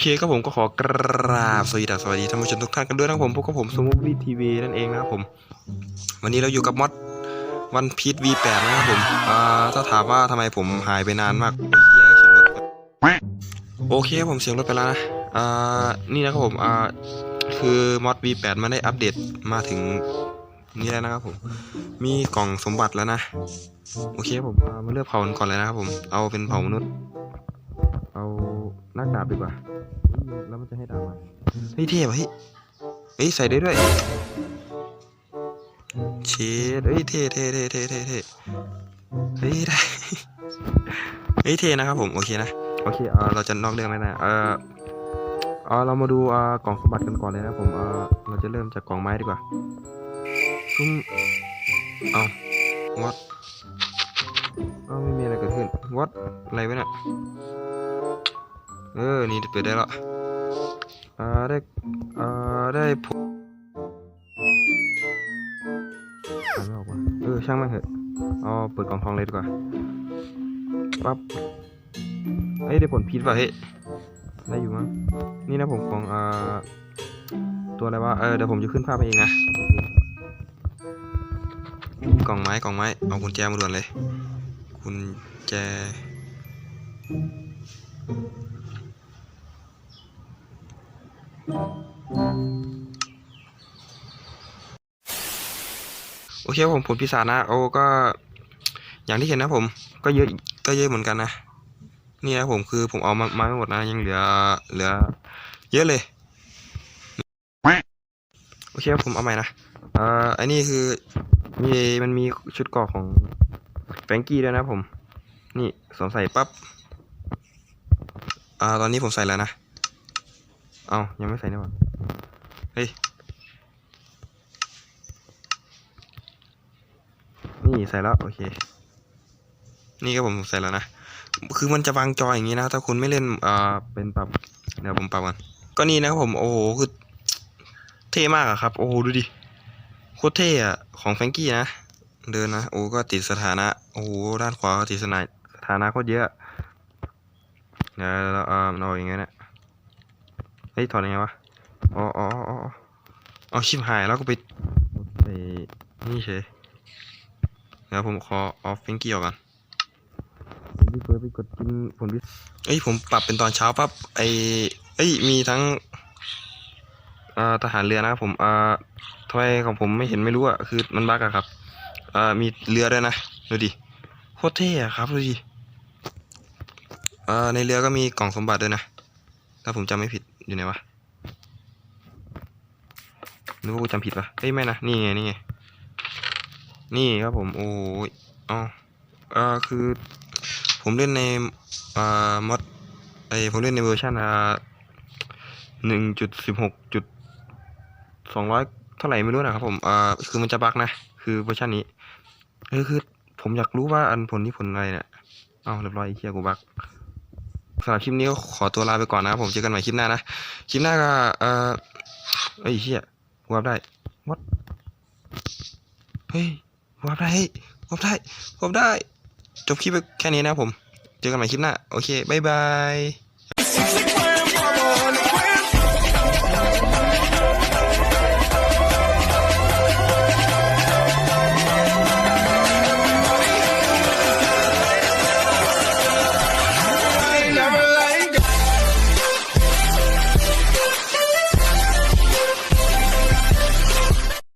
เคครับผมก็ขอกราบสวัสดีสวัสดีท่านผู้ชมทุกท่านกันด้วยนะครับผมพวกกับผมสมุทรีทีวีนั่นเองนะครับผม วันนี้เราอยู่กับมอดวันพีท V8 นะครับผมอ่าถ้าถามว่าทำไมผมหายไปนานมากโอเหี้ยเสียงรถโอเคครับผมเสียงรถไปแล้วนะอ่านี่นะครับผมอ่าคือมอด V8 มันได้อัปเดตมาถึงนี่แล้วนะครับผม มีกล่องสมบัติแล้วนะ โอเคผมมาเลือกเผ่ากันก่อนเลยนะครับผม เอาเป็นเผ่ามนุษย์ น้ากดาบดีกว่าเฮ้ยแล้วมันจะให้ดาบมาเฮ้ยเท่ว่ะเฮ้ยเฮ้ยใส่ได้ด้วยเชดเฮ้ยเท่เท่เท่เท่เท่เท่เฮ้ยได้เฮ้ยเท่นะครับผมโอเคนะโอเคเออเราจะนอกเรื่องแล้วนะเออเออเรามาดูอ่ากล่องสมบัติกันก่อนเลยนะผมเออเราจะเริ่มจากกล่องไม้ดีกว่าซุ่มเอาวัดเอาไม่มีอะไรเกิดขึ้นวัดอะไรวะเนี่ย เออ นี่เปิดได้ละอ่าได้อ่าได้ผลไม่ออกว่ะเออช่างมันเถอะเอาเปิดกล่องทองเลยดีกว่าปั๊บเฮ้ยได้ผลพีชว่ะเฮ้ยได้อยู่มั้งนี่นะผมของอ่าตัวอะไรวะเออเดี๋ยวผมจะขึ้นภาพไปเองนะกล่องไม้กล่องไม้เอากุญแจมาด่วนเลยกุญแจ โอเคผมผลพิศานะโอ้ก็ อย่างที่เห็นนะผม ก็เยอะก็เยอะเหมือนกันนะนี่นะผมคือผมเอามามาหมดนะยังเหลือเหลือ เยอะเลยโอเคผมเอาใหม่นะเอ่ออันนี้คือมีมันมีชุดเกราะของแฟรงกี้ด้วยนะผม นี่สวมใส่ปั๊บอ่าตอนนี้ผมใส่แล้วนะ เอายังไม่ใส่นี่หว่าเฮ้ย นี่ใส่แล้วโอเค นี่ก็ผมใส่แล้วนะ คือมันจะวางจออย่างนี้นะ ถ้าคุณไม่เล่นเอ่าเป็นปรับเดี๋ยวผมปรับก่อนก็นี่นะครับผมโอ้โหคือเท่มากอะครับ โอ้โหดูดิโคตรเท่อะของแฟงกี้นะเดินนะโอ้ก็ติดสถานะโอ้โหด้านขวาก็ติดสถานะสถานะโคตรเยอะเดี๋ยวเราเอาเอาอย่างเงี้ยนะเฮ้ยถอดยังไงวะอ๋ออ๋ออ๋ออ๋อเอาชิบหายแล้วก็ไปไปนี่เฉย เดี๋ยวผมขอออฟฟิงกี้ออกก่อนผมพี่เฟิร์สไปกดกินผลวิเอ้ยผมปรับเป็นตอนเช้าปั๊บไอเอ้ยมีทั้งอ่าทหารเรือนะครับผมอ่าทำไมของผมไม่เห็นไม่รู้อะคือมันบั๊กอะครับอ่ามีเรือด้วยนะดูดิโคตรเท่อะครับดูดิอ่าในเรือก็มีกล่องสมบัติด้วยนะ ถ้าผมจำไม่ผิดอยู่ไหนวะนึกว่ากูจำผิดปะเฮ้ยไม่นะนี่ไงนี่ไง นี่ครับผมโอ้ยอ๋อเอ่อคือผมเล่นในอ่ามอดไอผมเล่นในเวอร์ชันอ่าหนึ่งจุดสิบหกจุดสองร้อยเท่าไหร่ไม่รู้นะครับผมอ่าคือมันจะบั๊กนะ คือเวอร์ชันนี้เออคือผมอยากรู้ว่าอันผลที่ผลอะไรเนี่ยเอ้าเรียบร้อยไอ้เคียกูบั๊กสำหรับคลิปนี้ก็ขอตัวลาไปก่อนนะครับผมเจอกันใหม่คลิปหน้านะ คลิปหน้าก็เอ่อเอ้เฮียกูวับได้ what เฮ้ย วับได้เฮ้ยวับได้วับได้ จบคลิปแค่นี้นะผม เจอกันใหม่คลิปหน้า โอเค บ๊ายบาย